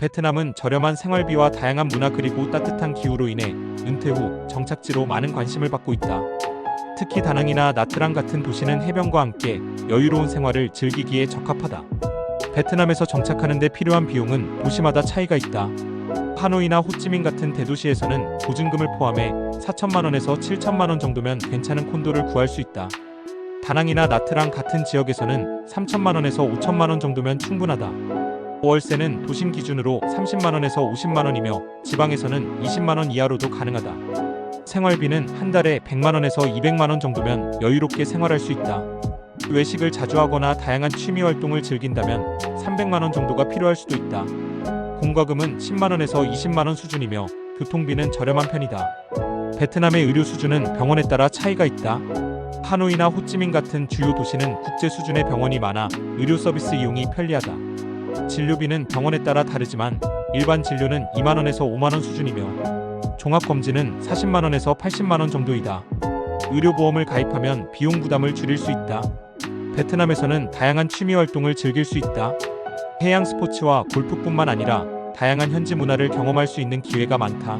베트남은 저렴한 생활비와 다양한 문화 그리고 따뜻한 기후로 인해 은퇴 후 정착지로 많은 관심을 받고 있다. 특히 다낭이나 나트랑 같은 도시는 해변과 함께 여유로운 생활을 즐기기에 적합하다. 베트남에서 정착하는 데 필요한 비용은 도시마다 차이가 있다. 하노이나 호치민 같은 대도시에서는 보증금을 포함해 4천만 원에서 7천만 원 정도면 괜찮은 콘도를 구할 수 있다. 다낭이나 나트랑 같은 지역에서는 3천만 원에서 5천만 원 정도면 충분하다. 월세는 도심 기준으로 30만 원에서 50만 원이며 지방에서는 20만 원 이하로도 가능하다. 생활비는 한 달에 100만 원에서 200만 원 정도면 여유롭게 생활할 수 있다. 외식을 자주 하거나 다양한 취미 활동을 즐긴다면 300만 원 정도가 필요할 수도 있다. 공과금은 10만 원에서 20만 원 수준이며 교통비는 저렴한 편이다. 베트남의 의료 수준은 병원에 따라 차이가 있다. 하노이나 호찌민 같은 주요 도시는 국제 수준의 병원이 많아 의료 서비스 이용이 편리하다. 진료비는 병원에 따라 다르지만 일반 진료는 2만 원에서 5만 원 수준이며 종합 검진은 40만 원에서 80만 원 정도이다. 의료보험을 가입하면 비용 부담을 줄일 수 있다. 베트남에서는 다양한 취미 활동을 즐길 수 있다. 해양 스포츠와 골프뿐만 아니라 다양한 현지 문화를 경험할 수 있는 기회가 많다.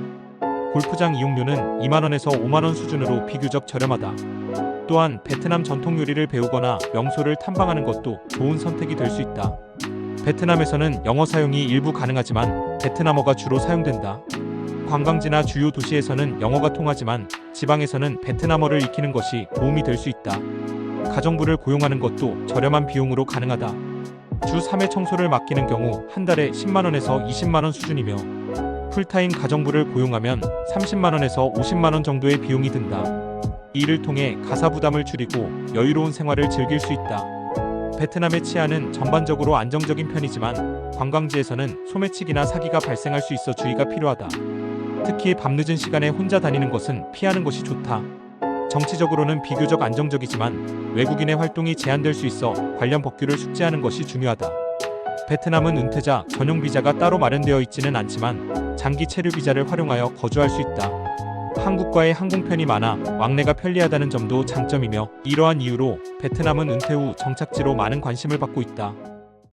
골프장 이용료는 2만 원에서 5만 원 수준으로 비교적 저렴하다. 또한 베트남 전통 요리를 배우거나 명소를 탐방하는 것도 좋은 선택이 될 수 있다. 베트남에서는 영어 사용이 일부 가능하지만 베트남어가 주로 사용된다. 관광지나 주요 도시에서는 영어가 통하지만 지방에서는 베트남어를 익히는 것이 도움이 될 수 있다. 가정부를 고용하는 것도 저렴한 비용으로 가능하다. 주 3회 청소를 맡기는 경우 한 달에 10만 원에서 20만 원 수준이며 풀타임 가정부를 고용하면 30만 원에서 50만 원 정도의 비용이 든다. 이 일을 통해 가사 부담을 줄이고 여유로운 생활을 즐길 수 있다. 베트남의 치안은 전반적으로 안정적인 편이지만 관광지에서는 소매치기나 사기가 발생할 수 있어 주의가 필요하다. 특히 밤늦은 시간에 혼자 다니는 것은 피하는 것이 좋다. 정치적으로는 비교적 안정적이지만 외국인의 활동이 제한될 수 있어 관련 법규를 숙지하는 것이 중요하다. 베트남은 은퇴자 전용 비자가 따로 마련되어 있지는 않지만 장기 체류 비자를 활용하여 거주할 수 있다. 한국과의 항공편이 많아 왕래가 편리하다는 점도 장점이며 이러한 이유로 베트남은 은퇴 후 정착지로 많은 관심을 받고 있다.